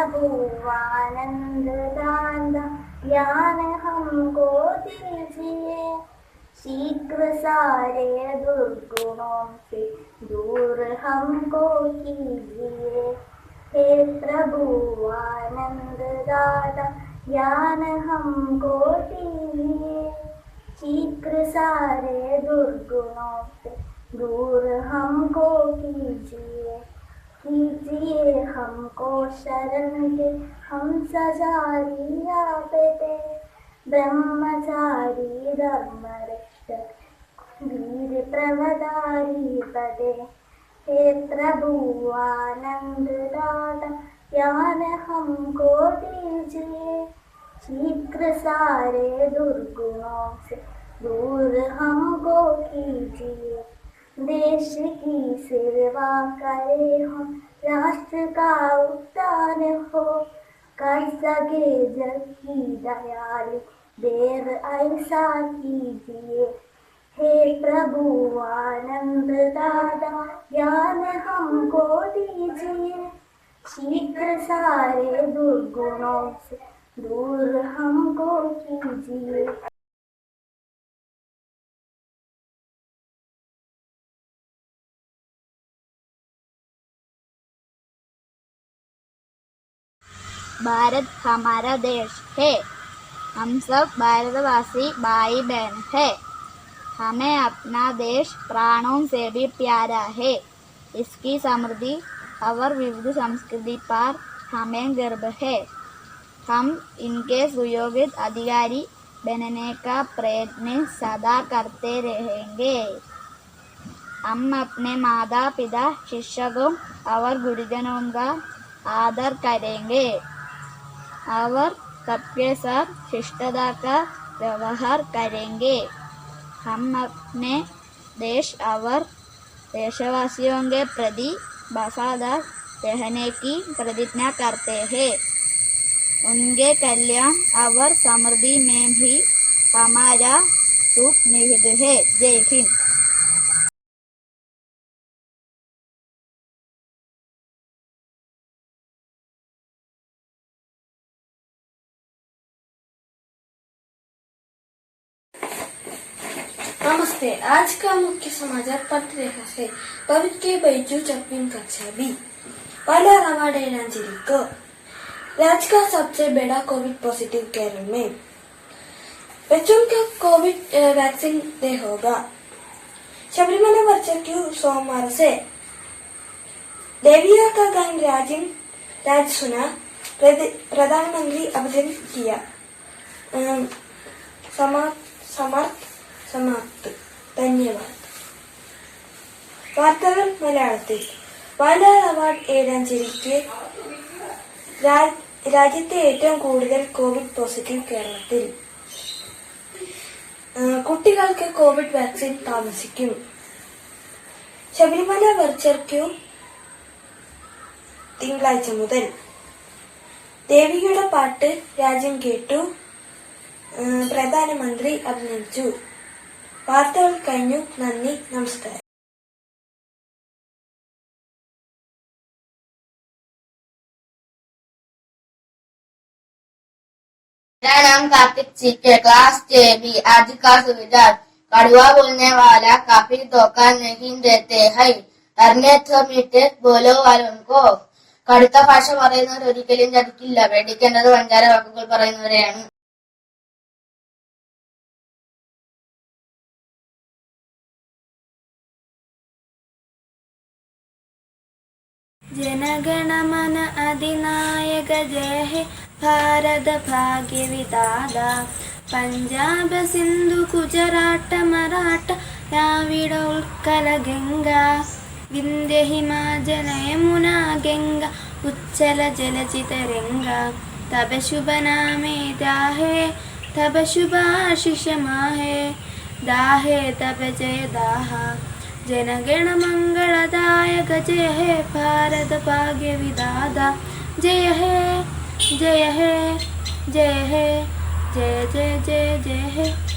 प्रभुवानंद दादा ज्ञान हमको दीजिए। शीघ्र सारे दुर्गुणों से दूर हमको कीजिए। हे प्रभु आनंद दादा ज्ञान हमको दीजिए। शीघ्र सारे दुर्गुणों से दूर हमको कीजिए। कीजिए हमको शरण के हम सजारी आपते ब्रह्मचारी धर्म रक्षक वीर प्रवदारी पदे। हे प्रभु आनंद दाता ज्ञान हमको दीजिए। शीघ्र सारे दुर्गुणों से दूर हमको कीजिए देश की सेवा करे हो, राष्ट्र का उत्थान हो। कर सके जग की दयालु, देव ऐसा कीजिए। हे प्रभु, आनंद दादा ज्ञान हमको दीजिए। शीघ्र सारे दुर्गुणों से दूर हमको कीजिए। भारत हमारा देश है। हम सब भारतवासी भाई बहन है। हमें अपना देश प्राणों से भी प्यारा है। इसकी समृद्धि और विविध संस्कृति पर हमें गर्व है। हम इनके सुयोगित अधिकारी बनने का प्रयत्न सदा करते रहेंगे। हम अपने माता पिता शिक्षकों और गुरुजनों का आदर करेंगे। और सबके साथ शिष्टता का व्यवहार करेंगे हम अपने देश और देशवासियों के प्रति वफादार रहने की प्रतिज्ञा करते हैं उनके कल्याण और समृद्धि में भी हमारा सुख निहित है जय हिंद नमस्ते। आज का मुख्य समाचार पत्र है पवित्र बैजू चप्पीन कक्षा बी पहला रामाडेना ज़िले को। राज्य का सबसे बड़ा कोविड पॉजिटिव केरल में। बच्चों का कोविड वैक्सीन दे होगा। शबरीमला वर्षा क्यों सोमवार से। देविया का गान राजन राज सुना। प्रधानमंत्री आवेदन किया। समार्थ സമാപ്ത്. ധന്യവാദം. വാർത്തകൾ മലയാളത്തിൽ. പാലാ അവാർഡ് ഏഴാഞ്ചേരിക്ക് രാജ്യത്തെ ഏറ്റവും കൂടുതൽ കോവിഡ് പോസിറ്റീവ് കേരളത്തിൽ. കുട്ടികൾക്ക് കോവിഡ് വാക്സിൻ താമസിക്കും. ശബരിമല വെർച്ചർക്യൂ തിങ്കളാഴ്ച മുതൽ. ദേവിയുടെ പാട്ട് രാജ്യം കേട്ടു. പ്രധാനമന്ത്രി അഭിനന്ദിച്ചു. വാർത്തകൾ കഴിഞ്ഞു നന്ദി നമസ്കാരം मेरा नाम कार्तिक सिंह है क्लास बी आज का सुविधा कड़वा बोलने वाला काफी धोखा नहीं देते हैं डरने तो मीठे बोलो वालों को കടുത്ത ഭാഷ പറയുന്നവർ ഒരിക്കലും ചതിക്കില്ല പേടിക്കേണ്ടത് വഞ്ചാര വാക്കുകൾ പറയുന്നവരെയാണ് ജനഗണമന അധിനായക ജയ ഭാരത ഭാഗ്യവിദാത പഞ്ചാബ് സിന്ധു ഗുജറാട്ട് മറാഠ ദ്രാവിഡ ഉൽക്കല ഗംഗ. വിന്ധ്യ ഹിമാചല യമുന ഗംഗ ഉച്ചല ജലചിത രംഗ. തപ ശുഭനാമേ ദാഹേ തപ ദാഹേ തപ ജയ ദാഹ. जनगण मंगलदायक जय हे भारत भाग्य विदाता जय हे जय हे जय हे, जय जय जय जय हे।